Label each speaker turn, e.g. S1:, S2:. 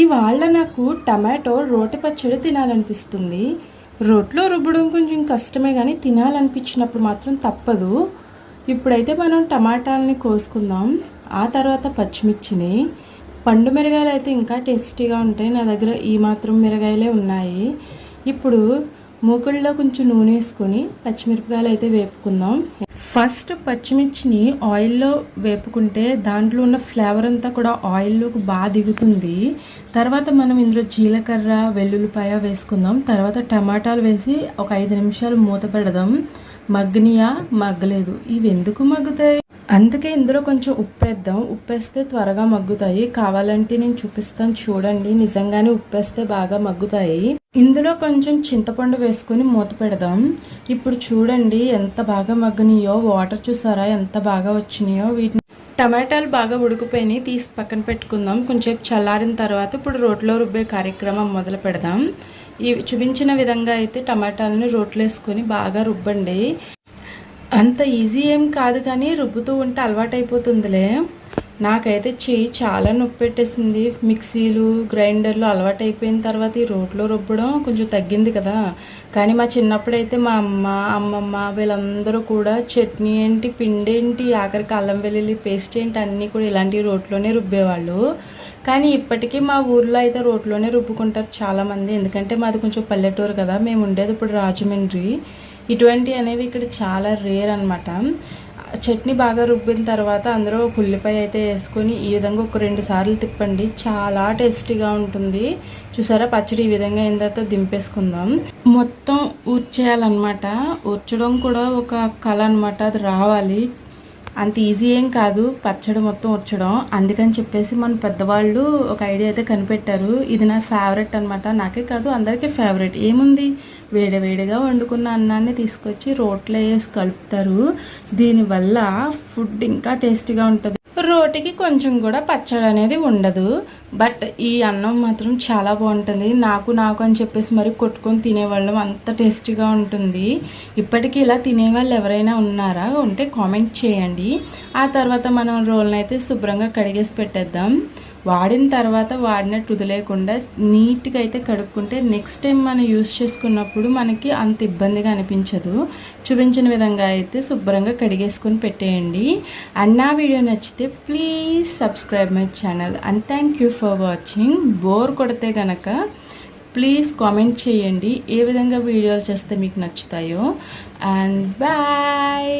S1: ఇవాళ నాకు టమాటో రోటి పచ్చడి తినాలనిపిస్తుంది. రోట్లో రుబ్బడం కొంచెం కష్టమే కానీ తినాలనిపించినప్పుడు మాత్రం తప్పదు. ఇప్పుడైతే మనం టమాటాలని కోసుకుందాం. ఆ తర్వాత పచ్చిమిర్చిని. పండు మిరగాయలు అయితే ఇంకా టేస్టీగా ఉంటాయి. నా దగ్గర ఈ మాత్రం మిరగాయలే ఉన్నాయి. ఇప్పుడు మూకుల్లో కొంచెం నూనె వేసుకొని పచ్చిమిరపకాయలు అయితే వేపుకుందాం. ఫస్ట్ పచ్చిమిర్చిని ఆయిల్లో వేపుకుంటే దాంట్లో ఉన్న ఫ్లేవర్ అంతా కూడా ఆయిల్లోకి బాగా దిగుతుంది. తర్వాత మనం ఇందులో జీలకర్ర వెల్లుల్లిపాయ వేసుకుందాం. తర్వాత టమాటాలు వేసి ఒక ఐదు నిమిషాలు మూత పెడదాం. మగ్గనియా? మగ్గలేదు. ఇవి ఎందుకు మగ్గుతాయి? అందుకే ఇందులో కొంచెం ఉప్పు వేద్దాం ఉప్పేస్తే త్వరగా మగ్గుతాయి. కావాలంటే నేను చూపిస్తాను చూడండి. నిజంగానే ఉప్పేస్తే బాగా మగ్గుతాయి. ఇందులో కొంచెం చింతపండు వేసుకొని మూత పెడదాం. ఇప్పుడు చూడండి ఎంత బాగా మగ్గినాయో వాటర్ చూసారా ఎంత బాగా వచ్చినాయో. వీటిని టమాటాలు బాగా ఉడికిపోయినాయి. తీసి పక్కన పెట్టుకుందాం. కొంచెం చల్లారిన తర్వాత ఇప్పుడు రోట్లో రుబ్బే కార్యక్రమం మొదలు పెడదాం. ఈ చూపించిన విధంగా అయితే టమాటాలని రోట్లో వేసుకొని బాగా రుబ్బండి అంత ఈజీ ఏం కాదు కానీ రుబ్బుతూ ఉంటే అలవాటైపోతుందిలే. నాకైతే చేయి చాలా నొప్పి పెట్టేసింది మిక్సీలు గ్రైండర్లు అలవాటైపోయిన తర్వాత ఈ రోట్లో రుబ్బడం కొంచెం తగ్గింది కదా. కానీ మా చిన్నప్పుడైతే మా అమ్మ అమ్మమ్మ వీళ్ళందరూ కూడా చట్నీ ఏంటి పిండి ఏంటి ఆఖరికి అల్లం వెల్లుల్లి పేస్ట్ ఏంటి అన్నీ కూడా ఇలాంటి రోట్లోనే రుబ్బేవాళ్ళు. కానీ ఇప్పటికీ మా ఊర్లో అయితే రోట్లోనే రుబ్బుకుంటారు చాలామంది. ఎందుకంటే మాది కొంచెం పల్లెటూరు కదా. మేము ఉండేది ఇప్పుడు రాజమండ్రి. ఇటువంటి అనేవి ఇక్కడ చాలా రేర్ అనమాట చట్నీ బాగా రుబ్బిన తర్వాత అందులో ఒక ఉల్లిపాయ అయితే వేసుకొని ఈ విధంగా ఒక రెండు సార్లు తిప్పండి. చాలా టేస్టీగా ఉంటుంది. చూసారా? పచ్చడి ఈ విధంగా అయిన తర్వాత దింపేసుకుందాం. మొత్తం ఊర్చేయాలన్నమాట ఊర్చడం కూడా ఒక కళ అనమాట అది రావాలి. అంత ఈజీ ఏం కాదు పచ్చడి మొత్తం వచ్చడం అందుకని చెప్పేసి మన పెద్దవాళ్ళు ఒక ఐడియా అయితే కనిపెట్టారు. ఇది నా ఫేవరెట్ అనమాట నాకే కాదు అందరికీ ఫేవరెట్ ఏముంది? వేడి వేడిగా వండుకున్న అన్నాన్ని తీసుకొచ్చి రోట్లో వేసి కలుపుతారు. దీనివల్ల ఫుడ్ ఇంకా టేస్టీగా ఉంటుంది. రోటికి కొంచెం కూడా పచ్చడి అనేది ఉండదు. బట్ ఈ అన్నం మాత్రం చాలా బాగుంటుంది. నాకు నాకు అని చెప్పేసి మరి కొట్టుకొని తినేవాళ్ళం. అంత టేస్టీగా ఉంటుంది. ఇప్పటికీ ఇలా తినేవాళ్ళు ఎవరైనా ఉన్నారా? ఉంటే కామెంట్ చేయండి. ఆ తర్వాత మనం రోల్ని అయితే శుభ్రంగా కడిగేసి పెట్టేద్దాం. వాడిన తర్వాత వాడినట్టు వదిలేకుండా నీట్గా అయితే కడుక్కుంటే నెక్స్ట్ టైం మనం యూస్ చేసుకున్నప్పుడు మనకి అంత ఇబ్బందిగా అనిపించదు. చూపించిన విధంగా అయితే శుభ్రంగా కడిగేసుకొని పెట్టేయండి. అండ్ నా వీడియో నచ్చితే please subscribe my channel and thank you for watching bore కొడితే కనుక ప్లీజ్ కామెంట్ చేయండి. ఏ విధంగా వీడియోలు చేస్తే మీకు నచ్చుతాయో. And bye